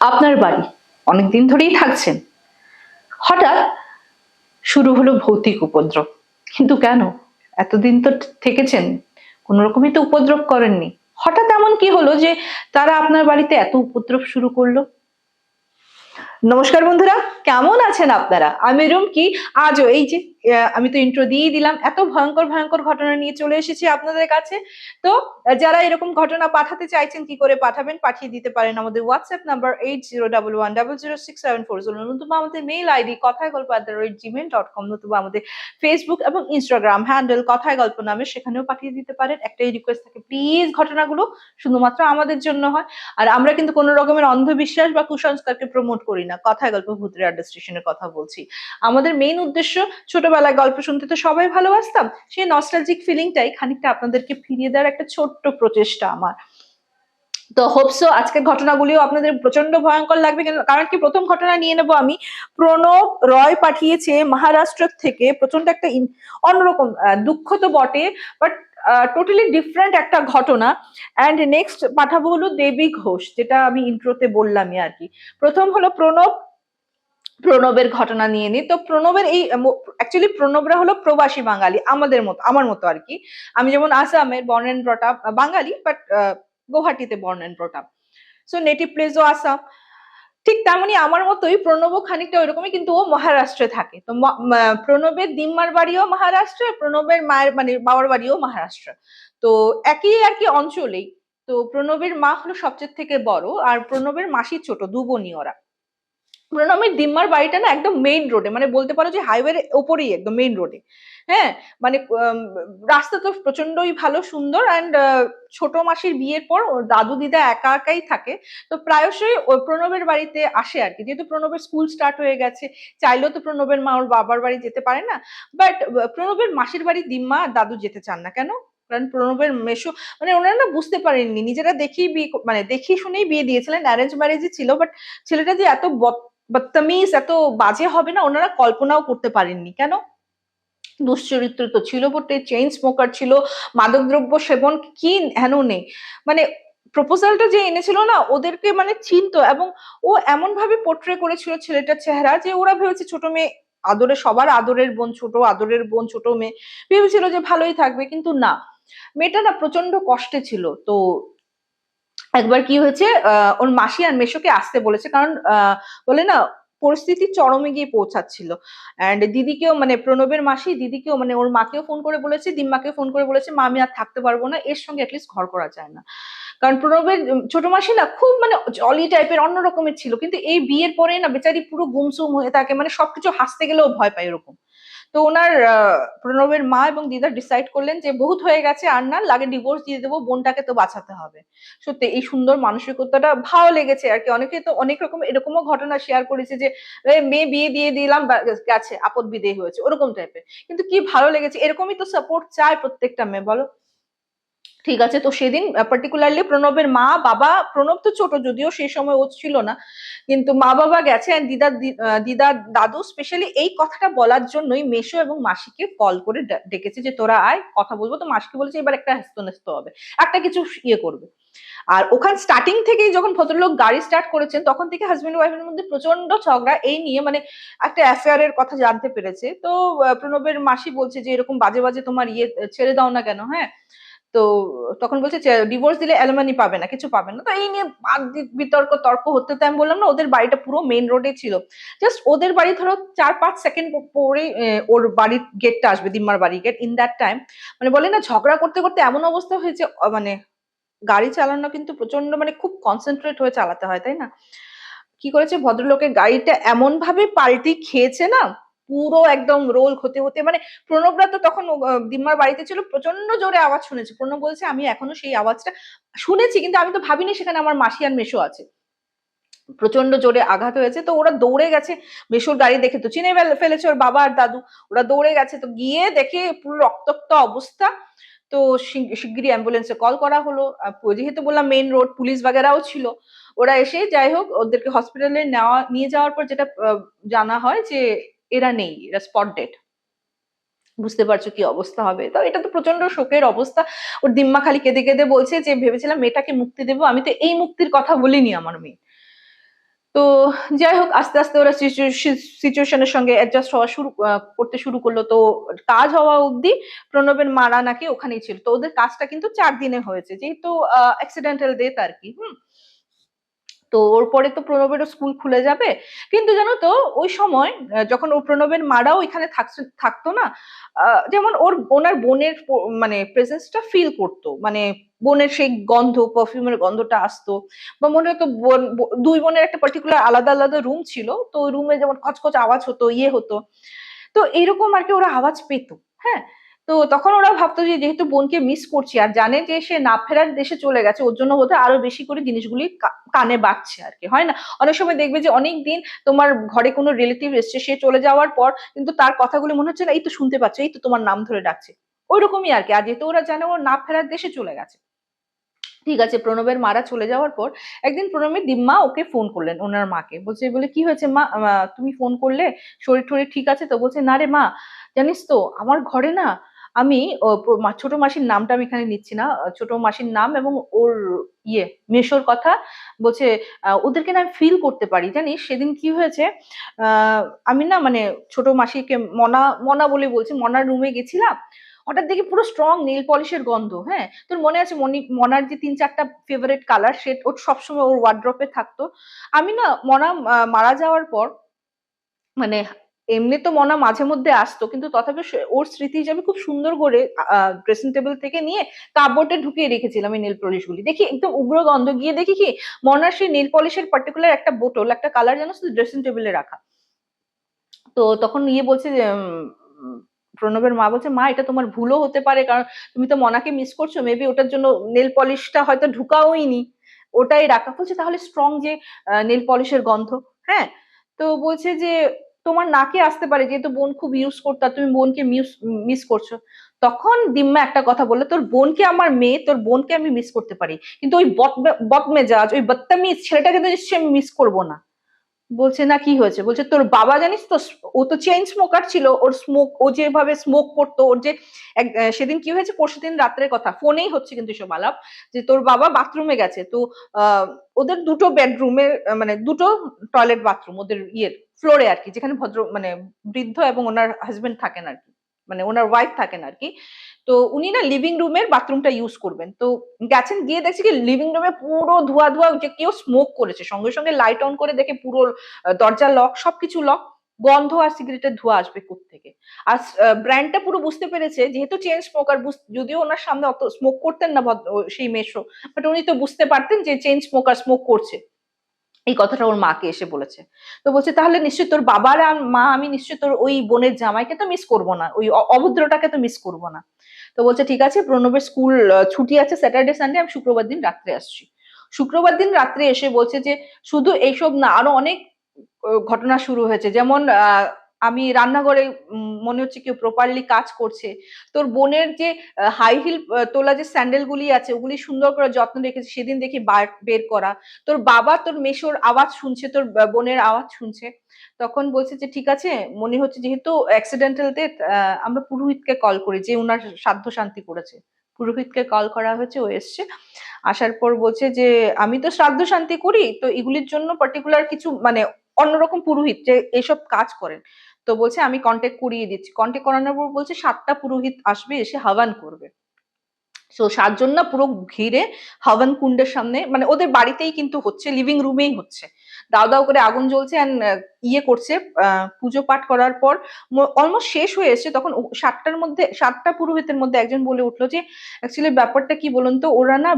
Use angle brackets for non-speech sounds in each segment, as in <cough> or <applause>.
আপনার বাড়ি। অনেক দিন ধরেই থাকছেন। হঠাৎ শুরু হলো ভৌতিক উপদ্রব। কিন্তু কেন? এতদিন তো থেকেছেন, কোনো রকমই তো উপদ্রব করেননি। হঠাৎ এমন কি হলো যে তারা আপনার বাড়িতে এত উপদ্রব শুরু করল? নমস্কার বন্ধুরা, কেমন আছেন আপনারা? আমি রুমকি। আজও এই যে আমি তো ইন্ট্রো দিয়েই দিলাম, এত ভয়ঙ্কর ভয়ঙ্কর ঘটনা নিয়ে চলে এসেছি আপনাদের কাছে। তো, যারা এরকম ঘটনা পাঠাতে চাইছেন, কি করে পাঠাবেন, পাঠিয়ে দিতে পারেন আমাদের WhatsApp number eight zero double one double zero six seven four zero নতুবা আমাদের মেইল আইডি কথায় গল্প at the rate Gmail dot com নতুবা আমাদের ফেসবুক এবং ইনস্টাগ্রাম হ্যান্ডেল কথায় গল্প নামে সেখানেও পাঠিয়ে দিতে পারেন। একটাই রিকোয়েস্ট থাকে প্লিজ ঘটনাগুলো শুধুমাত্র আমাদের জন্য হয়। আর আমরা কিন্তু কোনো রকমের অন্ধবিশ্বাস বা কুসংস্কারকে প্রমোট করি না। কথায় গল্প ভূতের আড্ডা স্টেশনের কথা বলছি। আমাদের মেইন উদ্দেশ্য, ছোটবেলায় গল্প শুনতে তো সবাই ভালোবাসতাম, সেই নস্টালজিক ফিলিংটাই খানিকটা আপনাদেরকে ফিরিয়ে দেওয়ার একটা ছোট্ট প্রচেষ্টা আমার। তো হোপসো আজকের ঘটনাগুলিও আপনাদের প্রচণ্ড ভয়ঙ্কর লাগবে কারণ কি প্রথম ঘটনা নিয়ে নেব আমি। প্রণব রয় পাঠিয়েছে মহারাষ্ট্র থেকে প্রচণ্ড একটা অন্যরকম দুঃখ তো বটে বাট টোটালি ডিফারেন্ট একটা ঘটনা। অ্যান্ড নেক্সট পাঠাবো হলো দেবী ঘোষ, যেটা আমি ইন্ট্রোতে বললামই আর কি। প্রথম হলো প্রণব। প্রণবের ঘটনা নিয়ে নিই। তো প্রণবের এই অ্যাকচুয়ালি প্রণবরা হলো প্রবাসী বাঙালি, আমাদের মতো, আমার মতো আর কি। আমি যেমন আসামের বর্ন অ্যান্ড বাঙালি বাট গুয়াহাটিতে বর্ন অ্যান্ড সো নেটিভ প্লেসও আসাম। ঠিক তেমনি আমার মতোই প্রণব খানিকটা ওইরকমই, কিন্তু ও মহারাষ্ট্রে থাকে। তো প্রণবের দিম্মার বাড়িও মহারাষ্ট্রে, প্রণবের মায়ের মানে বাবার বাড়িও মহারাষ্ট্র। তো একই আর কি অঞ্চলেই। তো প্রণবের মা হলো সবচেয়ে থেকে বড়, আর প্রণবের মাসি ছোট, দু ওরা। প্রণবের দিম্মার বাড়িটা না একদম মেইন রোডে মানে বলতে পারো যে হাইওয়ের ওপরেই একদম মেইন রোডে হ্যাঁ? মানে রাস্তা তো প্রচন্ডই ভালো, সুন্দর অ্যান্ড ছোট মাসির বিয়ের পর ওর দাদু দিদা একা একাই থাকে। তো প্রায়শই প্রণবের বাড়িতে আসে আর কি। যেহেতু প্রণবের স্কুল স্টার্ট হয়ে গেছে, চাইলেও তো প্রণবের মা ওর বাবার বাড়ি যেতে পারে না। বাট প্রণবের মাসির বাড়ি দিম্মা দাদু যেতে চান না। কেন? কারণ প্রণবের মেশো মানে ওনারা না বুঝতে পারেননি। নিজেরা দেখেই বিয়ে মানে দেখেই শুনেই বিয়ে দিয়েছিলেন। অ্যারেঞ্জ ম্যারেজই ছিল বাট ছেলেটা যে এত বদ- বদতমিজ, এত বাজে হবে না, ওনারা কল্পনাও করতে পারেননি। কেন? দুশ্চরিত্র তো ছিল বটে চেইন স্মোকার ছিল, মাদকদ্রব্য সেবন কি হেন নেই। মানে প্রপোজালটা যে এনেছিল না, ওদেরকে মানে চিনতো এবং ও এমন ভাবে পোট্রে করেছিল ছেলেটার চেহারা যে ওরা ভেবেছে ছোট মেয়ে আদরে, সবার আদরের বোন ছোট, আদরের বোন ছোট মেয়ে, ভেবেছিল যে ভালোই থাকবে কিন্তু না। মেয়েটা না প্রচণ্ড কষ্টে ছিল। তো একবার কি হয়েছে ওর মাসি আর মেশোকে আসতে বলেছে, কারণ বলে না পরিস্থিতি চরমে গিয়ে পৌঁছাচ্ছিল। অ্যান্ড দিদিকেও মানে প্রণবের মাসি দিদিকেও মানে ওর মাকেও ফোন করে বলেছে, দিম্মাকেও ফোন করে বলেছে, মা, আমি আর থাকতে পারব না, এর সঙ্গে অ্যাটলিস্ট ঘর করা যায় না। কারণ প্রণবের ছোট মাসি না খুব মানে জলি টাইপের অন্য রকমের ছিল, কিন্তু এই বিয়ের পরে না বেচারি পুরো গুমসুম হয়ে থাকে মানে সবকিছু হাসতে গেলেও ভয় পায় এরকম। তো ওনার প্রণবের মা এবং দিদা ডিসাইড করলেন যে বহুত হয়ে গেছে, আর না, লাগে ডিভোর্স দিয়ে দেবো, বোনটাকে তো বাঁচাতে হবে। সত্যি, এই সুন্দর মানসিকতাটা ভালো লেগেছে আর কি। অনেকে তো অনেক রকম এরকমও ঘটনা শেয়ার করেছে যে মেয়ে বিয়ে দিয়ে দিলাম গেছে, আপদ বিদেয় হয়েছে। ওরকম টাইপের কিন্তু কি ভালো লেগেছে, এরকমই তো সাপোর্ট চায় প্রত্যেকটা মেয়ে, বলো? ঠিক আছে? তো সেদিন পার্টিকুলারলি প্রণবের মা, বাবা, প্রণব তো ছোট, যদিও সেই সময় ও ছিল না, কিন্তু মা, বাবা গেছে দিদা দিদা দাদু স্পেশালি এই কথাটা বলার জন্যই মেশো এবং মাসিকে কল করে ডেকেছে যে তোরা আয়, কথা বলব। তো মাসিকে বলেছে, এবার একটা হেস্ত নেস্ত হবে, একটা কিছু ইয়ে করবে। আর ওখান স্টার্টিং থেকেই যখন ভদ্রলোক গাড়ি স্টার্ট করেছেন, তখন থেকে হাজবেন্ড ওয়াইফের মধ্যে প্রচণ্ড ঝগড়া, এই নিয়ে মানে একটা অ্যাফেয়ারের কথা জানতে পেরেছে। তো প্রণবের মাসি বলছে যে, এরকম বাজে বাজে তোমার ইয়ে ছেড়ে দাও না কেন হ্যাঁ? তো তখন বলছে ডিভোর্স দিলে অ্যালমানি পাবে না, কিছু পাবে না। তো এই নিয়ে বিতর্ক, তর্ক হতে তো আমি বললাম না, ওদের বাড়িটা পুরো মেন রোডে ছিল। জাস্ট ওদের বাড়ি ধরো চার পাঁচ সেকেন্ড পরে ওর বাড়ির গেটটা আসবে, দিম্মার বাড়ি গেট ইন দ্যাট টাইম মানে বলে না, ঝগড়া করতে করতে এমন অবস্থা হয়েছে মানে গাড়ি চালানো কিন্তু প্রচণ্ড মানে খুব কনসেন্ট্রেট হয়ে চালাতে হয়, তাই না? কি করেছে? ভদ্রলোকের গাড়িটা এমন ভাবে পাল্টি খেয়েছে না পুরো একদম রোল হতে হতে মানে প্রণবরা তো তখন দিম্মার বাড়িতে ছিল প্রচণ্ড জোরে আওয়াজ শুনেছে। প্রণব বলছে, আমি এখনও সেই আওয়াজটা শুনেছি, কিন্তু আমি তো ভাবিনি সেখানে আমার মাসি আর মেশো আছে। প্রচণ্ড জোরে আঘাত হয়েছে। তো ওরা দৌড়ে গেছে মেশোর গাড়ি দেখে তো। চিনে ফেল- ফেলেছে ওর বাবা আর দাদু। ওরা দৌড়ে গেছে তো গিয়ে দেখে পুরো রক্তাক্ত অবস্থা। তো শিগ- শিগগিরই অ্যাম্বুলেন্সে কল করা হলো। যেহেতু বললাম মেইন রোড, পুলিশ বাগেরাও ছিল। ওরা এসে যাই হোক, ওদেরকে হসপিটালে নেওয়া, নিয়ে যাওয়ার পর যেটা জানা হয় যে এরা নেই, এরা স্পট ডেট বুঝতে পারছ কি অবস্থা হবে। তো এটা তো প্রচণ্ড শোকের অবস্থা। ওর দিম্মা খালি কেঁদে কেঁদে বলছে যে, ভেবেছিলাম মেয়েটাকে মুক্তি দেবো। আমি তো এই মুক্তির কথা বলিনি আমার মেয়ে। তো যাই হোক, আস্তে আস্তে ওরা সিচুয়েশনের সঙ্গে অ্যাডজাস্ট হওয়া শুরু করতে শুরু করল। তো কাজ হওয়া অবধি প্রণবের মারা নাকি ওখানেই ছিল। তো ওদের কাজটা কিন্তু চার দিনে হয়েছে। যেহেতু অ্যাক্সিডেন্টাল ডেথ আর কি, হুম? তো ওর পরে তো প্রণবেরও স্কুল খুলে যাবে। কিন্তু জানো তো, ওই সময় যখন ও প্রণবের মারাও এখানে থাকছে, থাকতো না যেমন ওর, ওনার বোনের মানে প্রেজেন্সটা ফিল করতো। মানে বোনের সেই গন্ধ পারফিউমের গন্ধটা আসতো। বা মনে হতো বোন দুই বোনের একটা পার্টিকুলার আলাদা আলাদা রুম ছিল। তো ওই রুমে যেমন খচখচ আওয়াজ হতো ইয়ে হতো। তো এইরকম আর কি ওরা আওয়াজ পেতো। হ্যাঁ? তো তখন ওরা ভাবতো যে যেহেতু বোনকে মিস করছি আর জানে যে সে না ফেরার দেশে চলে গেছে, ওর জন্য বোধহয় আরও বেশি করে জিনিসগুলি কানে বাজছে আর কি, হয় না? অনেক সময় দেখবে যে অনেক দিন তোমার ঘরে কোনো রিলেটিভ এসছে, সে চলে যাওয়ার পর কিন্তু তার কথাগুলি মনে হচ্ছে না, এই তো শুনতে পাচ্ছে, এই তো তোমার নাম ধরে ডাকছে। ওইরকমই আর কি, আর যেহেতু ওরা জানে ও না ফেরার দেশে চলে গেছে। ঠিক আছে, প্রণবের মারা চলে যাওয়ার পর একদিন প্রণবের দিম্মা ওকে ফোন করলেন ওনার মাকে। বলছে, বলে কি হয়েছে মা তুমি ফোন করলে? শরীর টরীর ঠিক আছে তো? বলছে, না রে মা, জানিস তো, আমার ঘরে না আমি ছোট মাসির নামটা আমি এখানে নিচ্ছি না। ছোট মাসির নাম এবং ওর ইয়ে মেশোর কথা। বলছে ওদেরকে না ফিল করতে পারি, জানিস? সেদিন কি হয়েছে? আমি না মানে ছোট মাসিকে মনা মনা বলে বলছি, মনার রুমে গেছিলাম। হঠাৎ দেখি পুরো স্ট্রং নেল পলিশের গন্ধ হ্যাঁ? তোর মনে আছে মনি, মনার যে তিন চারটা ফেভারিট কালার সে, ওর সবসময় ওর ওয়ার্ড্রপে থাকতো। আমি না মনা মারা যাওয়ার পর মানে এমনি তো মনা মাঝে মধ্যে আসতো, কিন্তু তথাপি ওর স্মৃতি হিসাবে খুব সুন্দর করে ড্রেসিং টেবিল থেকে নিয়ে কাপবোর্ডে ঢুকিয়ে রেখেছিলাম এই নেল পলিশ গুলি দেখি একদম উগ্র গন্ধ গিয়ে দেখি কি, মনার সেই নেল পলিশের পার্টিকুলার একটা বোতল, একটা কালার জানো ড্রেসিং টেবিলে রাখা। তো তখন ইয়ে বলছে যে প্রণবের মা বলছে, মা, এটা তোমার ভুলও হতে পারে, কারণ তুমি তো মনাকে মিস করছ মেবি ওটার জন্য নেল পলিশটা হয়তো ঢুকাওইনি। ওটাই রাখা। বলছে, তাহলে স্ট্রং যে নেল পলিশের গন্ধ। হ্যাঁ তো বলছে যে তোমার নাকে আসতে পারে, যেহেতু বোন খুব ইউজ করতো তুমি বোনকে মিস করছ, তখন দিম্মা একটা কথা বলল, তোর বোনকে আমার মেয়ে, তোর বোনকে আমি মিস করতে পারি। কিন্তু ওই বদ বদমেজাজ ওই বদতামিজ ছেলেটাকে তো নিশ্চয়ই আমি মিস করব না। বলছে, না, কি হয়েছে? বলছে, তোর বাবা জানিস তো, ও তো চেইন স্মোকার ছিল, ওর স্মোক ও যেভাবে স্মোক করতো, ওর যে সেদিন কি হয়েছে, পরশুদিন রাত্রের কথা, ফোনেই হচ্ছে কিন্তু এসব আলাপ, যে তোর বাবা বাথরুমে গেছে, তো ওদের দুটো বেডরুমে মানে দুটো টয়লেট বাথরুম ওদের ইয়ের ফ্লোরে আর কি, যেখানে ভদ্র মানে বৃদ্ধ এবং ওনার হাজবেন্ড থাকেন আর কি মানে ওনার ওয়াইফ থাকেন আর কি। তো উনি না লিভিং রুমের বাথরুমটা ইউজ করবেন। তো গেছেন, গিয়ে দেখছি কি লিভিং রুমে পুরো ধোয়া ধোয়া যে কেউ স্মোক করেছে, সঙ্গে সঙ্গে লাইট অন করে দেখে পুরো দরজা লক সবকিছু লক গন্ধ আর সিগারেটের ধোঁয়া আসবে থেকে আর ব্র্যান্ডটা পুরো বুঝতে পেরেছে, যেহেতু চেন স্মোকার যদিও ওনার সামনে অত স্মোক করতেন না সেই মেশো বাট উনি তো বুঝতে পারতেন যে চেন স্মোকার স্মোক করছে। এই কথাটা ওর মাকে এসে বলেছে। তো বলছে, তাহলে নিশ্চয়ই তোর বাবার আর মা, আমি নিশ্চয়ই তোর ওই বোনের জামাইকে তো মিস করব না। ওই অভদ্রটাকে তো মিস করব না। তো বলছে, ঠিক আছে, প্রণবের স্কুল ছুটি আছে স্যাটারডে সানডে আমি শুক্রবার দিন রাত্রে আসছি। শুক্রবার দিন রাত্রে এসে বলছে যে, শুধু এইসব না, আরও অনেক ঘটনা শুরু হয়েছে। যেমন আমি রান্নাঘরে মনে হচ্ছে কেউ প্রপারলি কাজ করছে। তোর বোনের যে হাই হিল তোলা যে স্যান্ডেল গুলি আছে, ওগুলি সুন্দর করে যত্ন রেখেছে, সেদিন দেখি বার- করা। তোর বাবা, তোর মেশোর আওয়াজ শুনছে, তোর বোনের আওয়াজ শুনছে। তখন বলছে যে, ঠিক আছে, মনে হচ্ছে যেহেতু অ্যাক্সিডেন্টাল ডেথ আমরা পুরোহিতকে কল করি, যে উনার সাধ্য শান্তি করেছে। পুরোহিতকে কল করা হয়েছে, ও এসছে। আসার পর বলছে যে, আমি তো শ্রাদ্ধ শান্তি করি, তো এগুলির জন্য পার্টিকুলার কিছু মানে অন্যরকম পুরোহিত যে এইসব কাজ করেন। তো বলছে, আমি কন্ট্যাক্ট করিয়ে দিচ্ছি। কন্ট্যাক্ট করানোর পর বলছে, সাতটা পুরোহিত আসবে, এসে হাওয়ান করবে। সো সাতজন না পুরো ঘিরে হাওয়ান কুণ্ডের সামনে মানে ওদের বাড়িতেই কিন্তু হচ্ছে লিভিং রুমেই হচ্ছে। দাও দাও করে আগুন জ্বলছে অ্যান্ড ইয়ে করছে পুজো পাঠ করার পর অলমোস্ট শেষ হয়ে এসছে। তখন সাতটার মধ্যে, সাতটা পুরোহিতের মধ্যে একজন বলে উঠল যে অ্যাকচুয়ালি ব্যাপারটা কি বলুন তো, ওরা না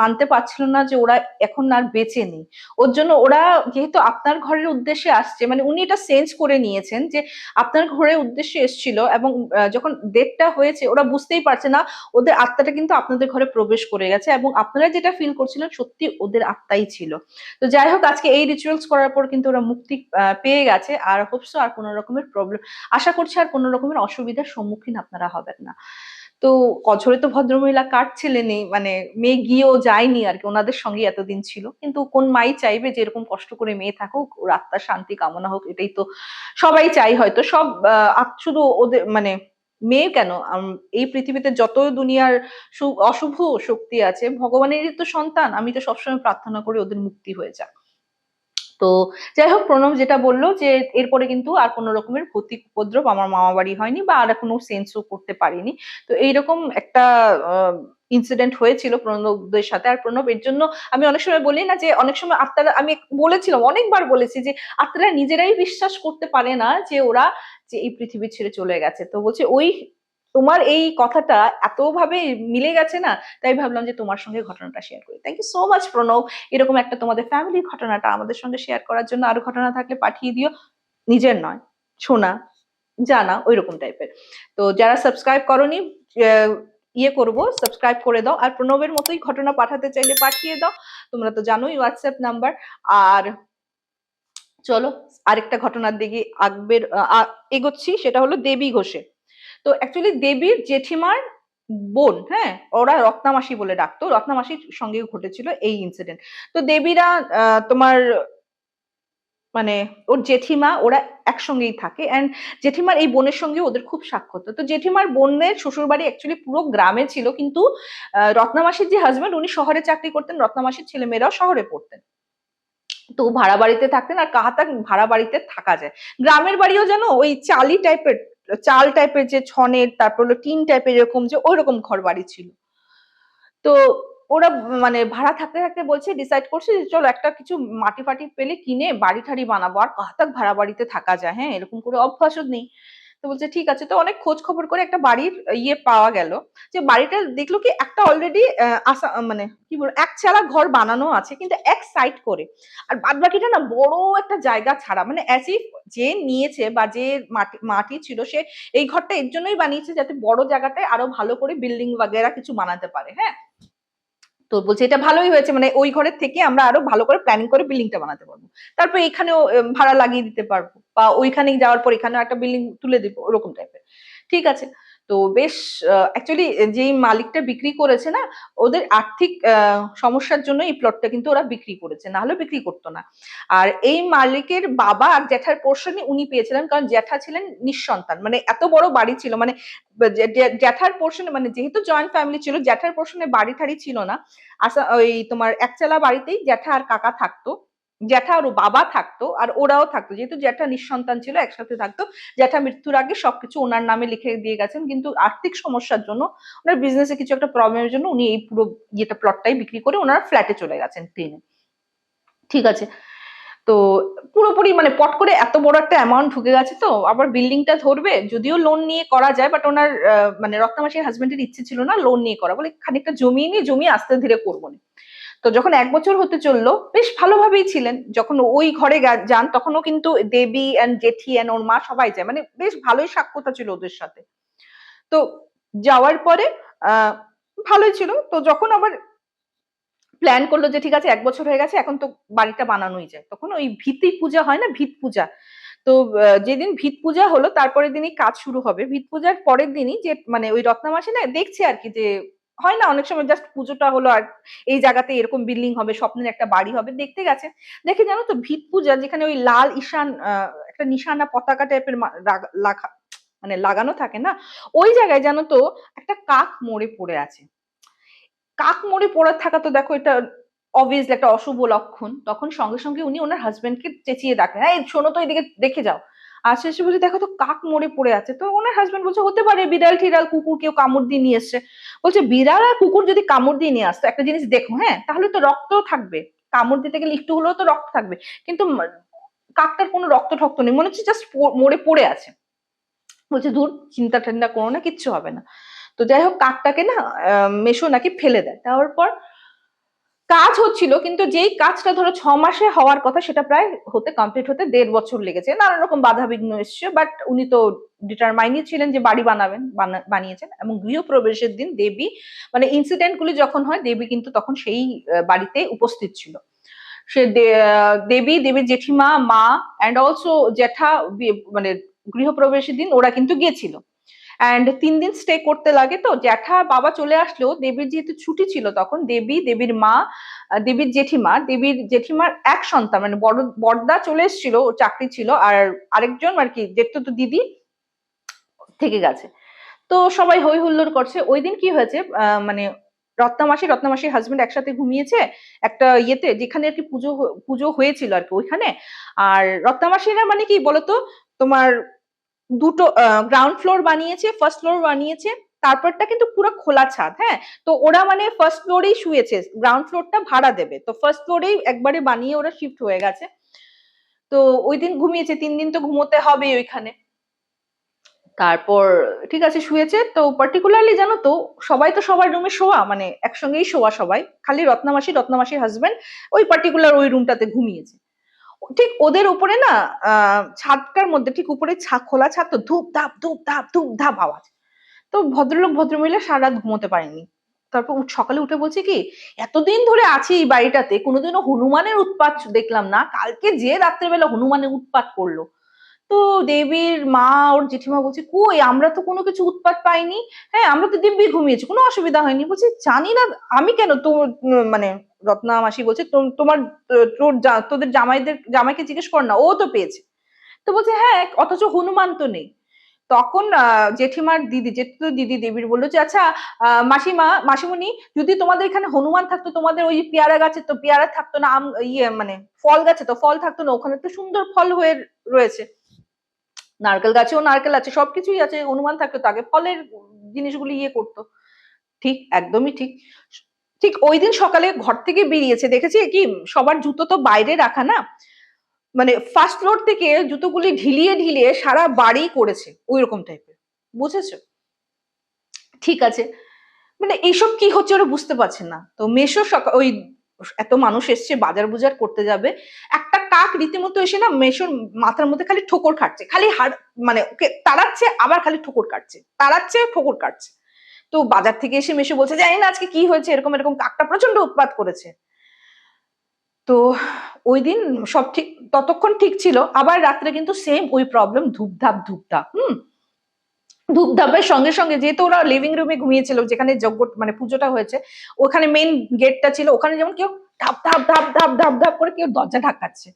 মানতে পারছিল না যে ওরা এখন আর বেঁচে নেই। ওর জন্য ওরা যেহেতু আপনার ঘরের উদ্দেশ্যে আসছে মানে উনি এটা সেন্স করে নিয়েছেন যে, আপনার ঘরের উদ্দেশ্যে এসেছিল এবং যখন ডেটটা হয়েছে, ওরা বুঝতেই পারছে না, ওদের আত্মাটা কিন্তু আপনাদের ঘরে প্রবেশ করে গেছে এবং আপনারা যেটা ফিল করছিলেন সত্যি ওদের আত্মাই ছিল। তো যাই হোক, আজকে এই রিচুয়ালস করার পর কিন্তু ওরা মুক্তি পেয়ে গেছে। আর হোপসো আর কোনো রকমের প্রবলেম আশা করছি আর কোনো রকমের অসুবিধার সম্মুখীন আপনারা হবেন না। তো কছরে তো ভদ্রমহিলা কাটছিলেনই মানে মেয়ে গিয়েও যায়নি আর কি, ওনাদের সঙ্গে এতদিন ছিল। কিন্তু কোন মাই চাইবে যে এরকম কষ্ট করে মেয়ে থাকুক, ওর আত্মার শান্তি কামনা হোক, এটাই তো সবাই চাই হয়তো। সব শুধু ওদের মানে মেয়ে কেন? এই পৃথিবীতে যত দুনিয়ার অশুভ শক্তি আছে, ভগবানেরই তো সন্তান। আমি তো সবসময় প্রার্থনা করি ওদের মুক্তি হয়ে যাক। তো যাই হোক, প্রণব যেটা বলল যে এরপরে কিন্তু আর কোনো রকমের ভৌতিক উপদ্রব আমার মামা বাড়ি হয়নি বা আর কোনো সেন্সও করতে পারিনি। তো এইরকম একটা ইনসিডেন্ট হয়েছিল প্রণবদের সাথে। আর প্রণব এর জন্য আমি অনেক সময় বলি না যে, অনেক সময় আত্মারা, আমি বলেছিলাম, অনেকবার বলেছি যে, আত্মারা নিজেরাই বিশ্বাস করতে পারে না যে ওরা যে এই পৃথিবী ছেড়ে চলে গেছে। তো বলছে ওই তোমার এই কথাটা এতভাবে মিলে গেছে না, তাই ভাবলাম যে তোমার সঙ্গে ঘটনাটা শেয়ার করি। Thank you so much Pranab. এরকম একটা তোমাদের ফ্যামিলির ঘটনাটা আমাদের সঙ্গে শেয়ার করার জন্য আরও ঘটনা থাকলে পাঠিয়ে দিও। নিজের নয়, শোনা, জানা ওই রকম টাইপের তো যারা সাবস্ক্রাইব করনি ইয়ে করব সাবস্ক্রাইব করে দাও। আর প্রণবের মতোই ঘটনা পাঠাতে চাইলে পাঠিয়ে দাও। তোমরা তো জানোই হোয়াটসঅ্যাপ নাম্বার আর চলো, আরেকটা ঘটনার দিকে আগবের এগোচ্ছি, সেটা হলো দেবী ঘোষে তো অ্যাকচুয়ালি দেবীর জেঠিমার বোন হ্যাঁ ওরা রত্নামাসি বলে ডাকতো। রত্নামাসির সঙ্গে ঘটেছিল এই ইনসিডেন্ট তো দেবীরা তোমার মানে ওর জেঠিমা, ওরা একসঙ্গেই থাকে। অ্যান্ড জেঠিমার এই বোনের সঙ্গে ওদের খুব সাক্ষাৎ তো জেঠিমার বোনের শ্বশুর বাড়ি অ্যাকচুয়ালি পুরো গ্রামে ছিল, কিন্তু রত্নামাসির যে হাজব্যান্ড উনি শহরে চাকরি করতেন, রত্নামাসির ছেলেমেয়েরাও শহরে পড়তেন। তো ভাড়া বাড়িতে থাকতেন আর কাহাতা ভাড়া বাড়িতে থাকা যায়। গ্রামের বাড়িও যেন ওই চালি টাইপের চাল টাইপের যে ছনের, তারপর হলো টিন টাইপের এরকম যে ওই রকম ঘর বাড়ি ছিল। তো ওরা মানে ভাড়া থাকতে থাকতে বলছে ডিসাইড করছে যে চলো একটা কিছু মাটি ফাটি পেলে কিনে বাড়ি ঠাড়ি বানাবো। আর কাহাতাক ভাড়া বাড়িতে থাকা যায় হ্যাঁ এরকম করে অভ্যাসও নেই। তো বলছে, ঠিক আছে। তো অনেক খোঁজ খবর করে একটা বাড়ির ইয়ে পাওয়া গেল যে বাড়িটা দেখল কি একটা অলরেডি আসা মানে কি বলব, এক চালা ঘর বানানো আছে, কিন্তু এক সাইড করে। আর বাদ বাকিটা না বড় একটা জায়গা ছাড়া মানে অ্যাজ যে নিয়েছে বা যে মাটি মাটি ছিল, সে এই ঘরটা এর জন্যই বানিয়েছে যাতে বড় জায়গাটায় আরও ভালো করে বিল্ডিং বাগেরা কিছু বানাতে পারে হ্যাঁ? তো বলছে এটা ভালোই হয়েছে মানে ওই ঘরের থেকে আমরা আরও ভালো করে প্ল্যানিং করে বিল্ডিংটা বানাতে পারব। তারপর এখানেও ভাড়া লাগিয়ে দিতে পারব, বা ওইখানে যাওয়ার পর এখানেও একটা বিল্ডিং তুলে দিব, ওরকম টাইপের ঠিক আছে? তো বেশ অ্যাকচুয়ালি যেই মালিকটা বিক্রি করেছে না, ওদের আর্থিক সমস্যার জন্য এই প্লটটা কিন্তু ওরা বিক্রি করেছে, না হলে বিক্রি করতো না। আর এই মালিকের বাবা আর জ্যাঠার পোর্শনই উনি পেয়েছিলেন, কারণ জ্যাঠা ছিলেন নিঃসন্তান মানে এত বড় বাড়ি ছিল মানে জ্যাঠার পোর্শনে মানে যেহেতু জয়েন্ট ফ্যামিলি ছিল, জ্যাঠার পোর্শনে বাড়ি ঠাড়ি ছিল না আসা ওই তোমার একচালা বাড়িতেই জ্যাঠা আর কাকা থাকতো। জ্যাঠা আর বাবা থাকতো আর ওরাও থাকতো। যেহেতু জ্যাঠা নিঃসন্তান ছিল, একসাথে থাকতো, জ্যাঠা মৃত্যুর আগে সবকিছু ওনার নামে লিখে দিয়ে গেছেন। কিন্তু আর্থিক সমস্যার জন্য, ওনার বিজনেসে কিছু একটা প্রবলেমের জন্য উনি এই পুরো ইয়েটা প্লটটাই বিক্রি করে ওনারা ফ্ল্যাটে চলে গেছেন ট্রেনে ঠিক আছে? তো পুরোপুরি মানে পট করে এত বড় একটা অ্যামাউন্ট ঢুকে গেছে তো, আবার বিল্ডিংটা ধরবে, যদিও লোন নিয়ে করা যায় বাট ওনার মানে রত্নামাসির হাজবেন্ডের ইচ্ছে ছিল না লোন নিয়ে করা। বলে খানিকটা জমিয়ে নিয়ে জমি আস্তে ধীরে করব না। তো যখন এক বছর হতে চলল, বেশ ভালোভাবেই ছিলেন। যখন ওই ঘরে যান, তখনও কিন্তু দেবী অ্যান্ড জেঠি অ্যান্ড ওর মা সবাই যায়। মানে বেশ ভালোই সাক্ষতা ছিল ওদের সাথে। তো যাওয়ার পরে ভালোই ছিল। তো যখন আবার প্ল্যান করল যে, ঠিক আছে, এক বছর হয়ে গেছে, এখন তো বাড়িটা বানানোই যায়। তখন ওই ভিত্তি পূজা হয় না, ভিত পূজা। তো যেদিন ভিত পূজা হলো, তারপরের দিনই কাজ শুরু হবে। ভিত পূজার পরের দিনই যে মানে ওই রত্নামাসে না, দেখছে আর কি যে হয় না, অনেক সময় জাস্ট পুজোটা হলো আর এই জায়গাতে এরকম বিল্ডিং হবে, স্বপ্নের একটা বাড়ি হবে, দেখতে গেছে। দেখে জানো তো, ভিত পূজা, যেখানে ওই লাল ঈশান একটা নিশানা পতাকা টাইপের লাখা মানে লাগানো থাকে না, ওই জায়গায় জানো তো, একটা কাক মরে পড়ে আছে। কাক মরে পড়ে থাকা তো দেখো এটা অবভিয়াসলি একটা অশুভ লক্ষণ। তখন সঙ্গে সঙ্গে উনি ওনার হাজবেন্ডকে চেঁচিয়ে ডাকেন এই শোনো তো এদিকে, দেখে যাও। আর শেষে বলছে, দেখো তো কাক মরে পড়ে আছে। তো ওনার হাজবেন্ড বলছে, হতে পারে, বিড়াল টিড়াল, কুকুর কেউ কামড় দিয়ে নিয়ে এসছে। বলছে, বিড়াল আর কুকুর যদি কামড় দিয়ে নিয়ে আসতো, একটা জিনিস দেখো হ্যাঁ তাহলে তো রক্ত থাকবে। কামড় দিতে গেলে একটু হলেও তো রক্ত থাকবে। কিন্তু কাকটার কোনো রক্ত ঠক্ত নেই, মনে হচ্ছে জাস্ট মরে পড়ে আছে। বলছে দূর চিন্তা ঠান্ডা করো না, কিচ্ছু হবে না। তো যাই হোক, কাকটাকে না মেশো নাকি ফেলে দেয়। দেওয়ার পর কাজ হচ্ছিল, কিন্তু যেই কাজটা ধরো ছ মাসে হওয়ার কথা সেটা প্রায় হতে কমপ্লিট হতে দেড় বছর লেগেছে। নানান রকম বাধা বিঘ্ন এসছে বাট উনি তো ডিটারমাইনই ছিলেন যে বাড়ি বানাবেন, বানা- বানিয়েছেন এবং গৃহপ্রবেশের দিন দেবী মানে ইনসিডেন্ট গুলি যখন হয়, দেবী কিন্তু তখন সেই বাড়িতে উপস্থিত ছিল। সে দেবী, দেবীর জেঠিমা, মা অ্যান্ড অলসো জ্যাঠা মানে গৃহপ্রবেশের দিন ওরা কিন্তু গিয়েছিল। অ্যান্ড তিন দিন স্টে করতে লাগে তো। জ্যাঠা বাবা চলে আসলেও দেবীর যেহেতু ছুটি ছিল তখন, দেবী, দেবীর মা দেবীর জেঠিমা, দেবীর জেঠিমার এক সন্তান মানে বড়, বড়দা চলে এসেছিল চাকরি ছিল, আর আরেকজন আর কি যেহেতু তো দিদি থেকে গেছে। তো সবাই হই হুল্লোড় করছে। ওই দিন কি হয়েছে মানে রত্নামাসি, রত্নামাসির হাজবেন্ড একসাথে ঘুমিয়েছে একটা ইয়েতে, যেখানে আর কি পুজো পুজো হয়েছিল আর কি ওইখানে। আর রত্নামাসিরা মানে কি বলতো, তোমার দুটো গ্রাউন্ড ফ্লোর বানিয়েছে ফার্স্ট ফ্লোর বানিয়েছে, তারপরটা কিন্তু পুরো খোলা ছাদ হ্যাঁ? তো ওরা মানে ফার্স্ট ফ্লোরেই শুয়েছে গ্রাউন্ড ফ্লোরটা ভাড়া দেবে। তো ফার্স্ট ফ্লোরেই একবারে বানিয়ে ওরা শিফট হয়ে গেছে। তো ওই দিন ঘুমিয়েছে, তিন দিন তো ঘুমোতে হবে ওইখানে। তারপর, ঠিক আছে, শুয়েছে। তো পার্টিকুলারলি জানো তো, সবাই তো সবার রুমে শোয়া মানে একসঙ্গেই শোয়া সবাই। খালি রত্নামাসি, রত্নামাসির হাজবেন্ড ওই পার্টিকুলার ওই রুমটাতে ঘুমিয়েছে। ঠিক ওদের উপরে না ছাদটার মধ্যে ঠিক উপরে ছা, খোলা ছাদ তো ধূপ, ধাপ ধূপ ধাপ ধূপ, ধাপ আওয়াজ। তো ভদ্রলোক, ভদ্রমহিলা সারা রাত ঘুমোতে পারেনি তারপর সকালে উঠে বলছে কি, এতদিন ধরে আছি এই বাড়িটাতে, কোনোদিনও হনুমানের উৎপাত দেখলাম না। কালকে যে রাত্রেবেলা হনুমানের উৎপাত করল। তো দেবীর মা, ওর জেঠিমা বলছে, কই, আমরা তো কোনো কিছু উৎপাত পাইনি। হ্যাঁ আমরা তো দিব্যি ঘুমিয়েছি, কোনো অসুবিধা হয়নি। বলছি, জানি না, আমি কেন তো মানে রত্না মাসি বলছে, "তোম- তোমার তোর তোদের জামাইদের, জামাইকে জিজ্ঞেস কর না, ও তো পেয়েছে। তো বলছে হ্যাঁ অথচ হনুমান তো নেই। তখন জেঠিমার দিদি জেঠু দিদি দেবীর বলল যে আচ্ছা মাসিমা, মাসিমণি, যদি তোমাদের এখানে হনুমান থাকতো, তোমাদের ওই পেয়ারা গাছে তো পেয়ারা থাকতো না, আম ইয়ে মানে ফল গাছে তো ফল থাকতো না, ওখানে তো সুন্দর ফল হয়ে রয়েছে। নারকেল গাছেও নারকেল আছে, সবকিছুই আছে, হনুমান থাকতো, তাকে ফলের জিনিসগুলি ইয়ে করতো। ঠিক, একদমই ঠিক। ঠিক ওই দিন সকালে ঘর থেকে বেরিয়েছে, দেখেছি কি? সবার জুতো তো বাইরে রাখা না? মানে ফার্স্ট ফ্লোর থেকে জুতোগুলি ঢিলিয়ে ঢিলিয়ে সারা বাড়ি করেছে ওই রকম টাইপের বুঝেছ? ঠিক আছে। মানে এইসব কি হচ্ছে ওরা বুঝতে পারছে না। তো মেশো ওই এত মানুষ এসছে, বাজার বুজার করতে যাবে। একটা কাক রীতিমতো এসে না মেশোর মাথার মধ্যে খালি ঠোকর খাচ্ছে খালি হাড় মানে ওকে তাড়াচ্ছে, আবার খালি ঠোকর কাটছে, তাড়াচ্ছে, ঠোকর কাটছে। তো বাজার থেকে এসে মেশো বলছে জানি না, আজকে কি হয়েছে? এরকম এরকম কাকটা প্রচণ্ড উৎপাত করেছে। তো ওই দিন সব ঠিক, ততক্ষণ ঠিক ছিল। আবার রাত্রে কিন্তু সেম ওই প্রবলেম ধূপধাপ ধূপধাপ হুম? ধূপধাপের সঙ্গে সঙ্গে যেহেতু ওরা লিভিং রুমে ঘুমিয়েছিল, যেখানে যজ্ঞ মানে পুজোটা হয়েছে, ওখানে মেইন গেটটা ছিল, ওখানে যেমন কেউ ধাপ ধাপ ধাপ ধাপ ধাপ ধাপ করে কেউ দরজা ঢাকাচ্ছে।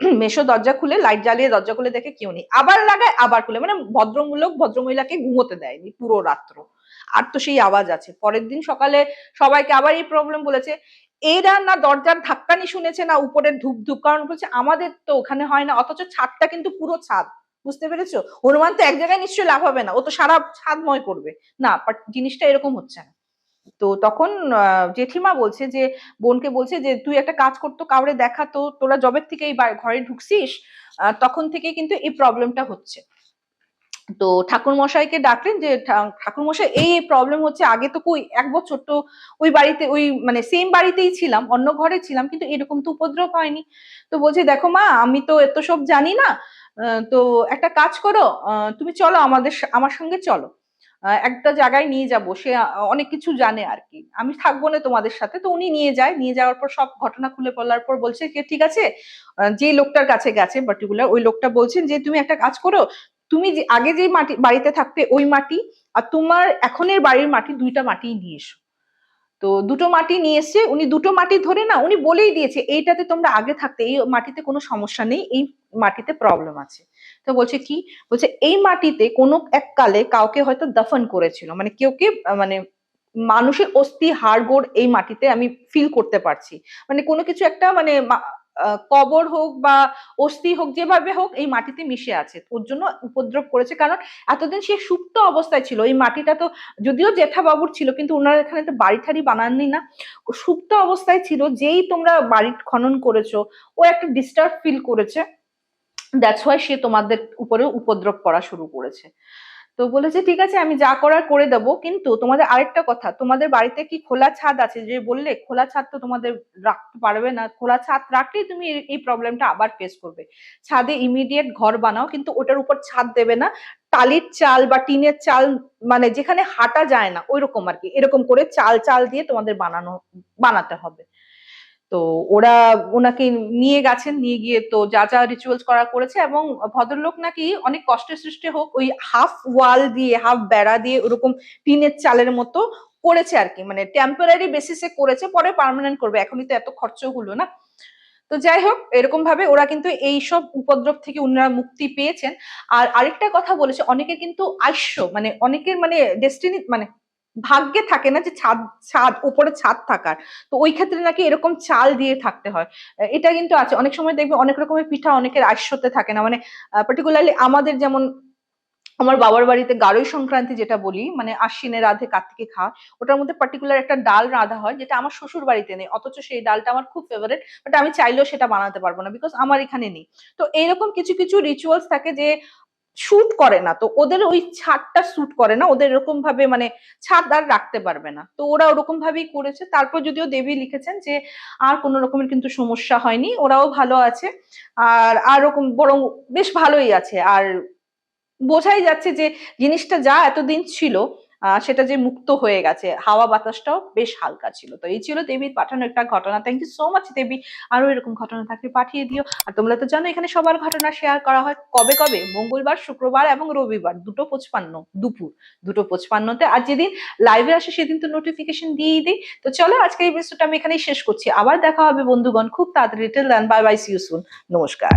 <clears throat> মেশো দরজা খুলে লাইট জ্বালিয়ে দরজা খুলে দেখে কেউ নেই। আবার লাগায়, আবার খুলে। মানে ভদ্রমূলক ভদ্রমহিলাকে ঘুমোতে দেয়নি পুরো রাত্র। আর তো সেই আওয়াজ আছে। পরের দিন সকালে সবাইকে আবার এই প্রবলেম বলেছে এরা না দরজার ধাক্কানি শুনেছে না উপরের ধূপ ধূপ কারণ বলছে, আমাদের তো ওখানে হয় না, অথচ ছাদটা কিন্তু পুরো ছাদ। বুঝতে পেরেছ? হনুমান তো এক জায়গায় নিশ্চয়ই লাভ হবে না, ও তো সারা ছাদময় করবে। না বাট জিনিসটা এরকম হচ্ছে না। তো তখন জেঠিমা বলছে যে, বোনকে বলছে যে, তুই একটা কাজ করতো, কাউরে দেখাতো, তোরা জবের থেকে এই ঘরে ঢুকছিস তখন থেকে কিন্তু এই প্রবলেমটা হচ্ছে। তো ঠাকুর মশাইকে ডাকলেন যে ঠাকুর মশাই এই প্রবলেম হচ্ছে, আগে তো কই, এক বছর তো ওই বাড়িতে, ওই মানে সেম বাড়িতেই ছিলাম, অন্য ঘরে ছিলাম, কিন্তু এরকম তো উপদ্রব হয়নি। তো বলছে, দেখো মা, আমি তো এত সব জানি না তো একটা কাজ করো তুমি চলো আমাদের আমার সঙ্গে চলো। একটা জায়গায় নিয়ে যাব, সে অনেক কিছু জানে আর কি আমি থাকব না তোমাদের সাথে। তো উনি নিয়ে যায়, নিয়ে যাওয়ার পর সব ঘটনা খুলে বলার পর বলছে যে, ঠিক আছে যে লোকটার কাছে গেছে পার্টিকুলার ওই লোকটা বলছেন যে, তুমি একটা কাজ করো তুমি যে, আগে যে মাটি, বাড়িতে থাকতে ওই মাটি আর তোমার এখনের বাড়ির মাটি দুইটা মাটি নিয়ে এসো। তো দুটো মাটি নিয়ে এসছে উনি দুটো মাটি ধরে না, উনি বলেই দিয়েছে, এইটাতে তোমরা আগে থাকতে, এই মাটিতে কোনো সমস্যা নেই, এই মাটিতে প্রবলেম আছে। তো বলছে কি? বলছে, এই মাটিতে কোনো এক কালে কাউকে হয়তো দফন করেছিল মানে কেউ কে মানে মানুষের অস্থি, হাড়গোড় এই মাটিতে আমি ফিল করতে পারছি। মানে কোনো কিছু একটা মানে কবর হোক বা অস্থি হোক, যেভাবে হোক, এই মাটিতে মিশে আছে। ওর জন্য উপদ্রব করেছে। কারণ এতদিন সে সুপ্ত অবস্থায় ছিল। এই মাটিটা তো যদিও জেঠাবাবুর ছিল, কিন্তু ওনার এখানে তো বাড়ি ঠাড়ি বানাননি না। সুপ্ত অবস্থায় ছিল, যেই তোমরা বাড়ি খনন করেছ, ও একটা ডিস্টার্ব ফিল করেছে। দ্যাটস ওয়াই সে তোমাদের উপরে উপদ্রব করা শুরু করেছে। তো বলেছে, ঠিক আছে, আমি যা করার করে দেবো, কিন্তু তোমাদের আরেকটা কথা, তোমাদের বাড়িতে কি খোলা ছাদ আছে? যে বললে, খোলা ছাদ তো তোমাদের রাখতে পারবে না, খোলা ছাদ রাখলেই তুমি এই- প্রবলেমটা আবার ফেস করবে। ছাদে ইমিডিয়েট ঘর বানাও, কিন্তু ওটার উপর ছাদ দেবে না, টালির চাল বা টিনের চাল মানে যেখানে হাঁটা যায় না ওই রকম আর কি, এরকম করে চাল চাল দিয়ে তোমাদের বানানো, বানাতে হবে। তো ওরা ওনাকে নিয়ে গেছেন, নিয়ে গিয়ে তো যা যা রিচুয়ালস করা করেছে এবং ভদ্রলোক নাকি অনেক কষ্টের সৃষ্টি হোক, ওই হাফ ওয়াল দিয়ে হাফ বেড়া দিয়ে ওরকম টিনের চালের মতো করেছে আর কি। মানে টেম্পোরারি বেসিসে করেছে, পরে পার্মানেন্ট করবে। এখনই তো এত খরচ হলো না। তো যাই হোক এরকম ভাবে ওরা কিন্তু এই সব উপদ্রব থেকে ওনারা মুক্তি পেয়েছেন। আর আরেকটা কথা বলেছে অনেকে কিন্তু আইস্য মানে অনেকের মানে ডেস্টিনি মানে ভাগ্যে থাকে না যে ছাদ ছাদ, উপরে ছাদ থাকার। তো ওই ক্ষেত্রে নাকি এরকম চাল দিয়ে থাকতে হয়। এটা কিন্তু আছে। অনেক সময় দেখবে অনেক রকমের পিঠা অনেকের আইসতে থাকে না। মানে পার্টিকুলারলি আমাদের যেমন, আমার বাবার বাড়িতে গারই সংক্রান্তি যেটা বলি মানে আশ্বিনে রাধে কার্তিকে খাওয়া, ওটার মধ্যে পার্টিকুলার একটা ডাল রাঁধা হয়, যেটা আমার শ্বশুর বাড়িতে নেই। অথচ সেই ডালটা আমার খুব ফেভারিট বাট আমি চাইলেও সেটা বানাতে পারব না বিকজ আমার এখানে নেই। তো এইরকম কিছু কিছু রিচুয়ালস থাকে যে শুট করে না। তো ওদের ওই ছাদটা শুট করে না। ওদের এরকম ভাবে মানে ছাদ আর রাখতে পারবে না। তো ওরা ওরকম ভাবেই করেছে। তারপর যদিও দেবী লিখেছেন যে, আর কোনো রকমের কিন্তু সমস্যা হয়নি। ওরাও ভালো আছে। আর আর ওরকম বরং বেশ ভালোই আছে। আর বোঝাই যাচ্ছে যে, জিনিসটা যা এতদিন ছিল সেটা যে মুক্ত হয়ে গেছে, হাওয়া বাতাসটাও বেশ হালকা ছিল। তো এই ছিল দেবীর পাঠানো একটা ঘটনা। Thank you so much Debi. আরও এরকম ঘটনা থাকলে পাঠিয়ে দিও। আর তোমরা তো জানো, এখানে সবার ঘটনা শেয়ার করা হয় কবে কবে? মঙ্গলবার, শুক্রবার এবং রবিবার, দুটো পঁচপান্ন, দুপুর, দুটো পঁচপান্নতে। আর যেদিন লাইভে আসে, সেদিন তো নোটিফিকেশন দিয়েই দিই। তো চলো আজকে এই বিষয়টা আমি এখানেই শেষ করছি। আবার দেখা হবে, বন্ধুগণ। খুব তাড়াতাড়ি। Tell bye bye see you soon নমস্কার।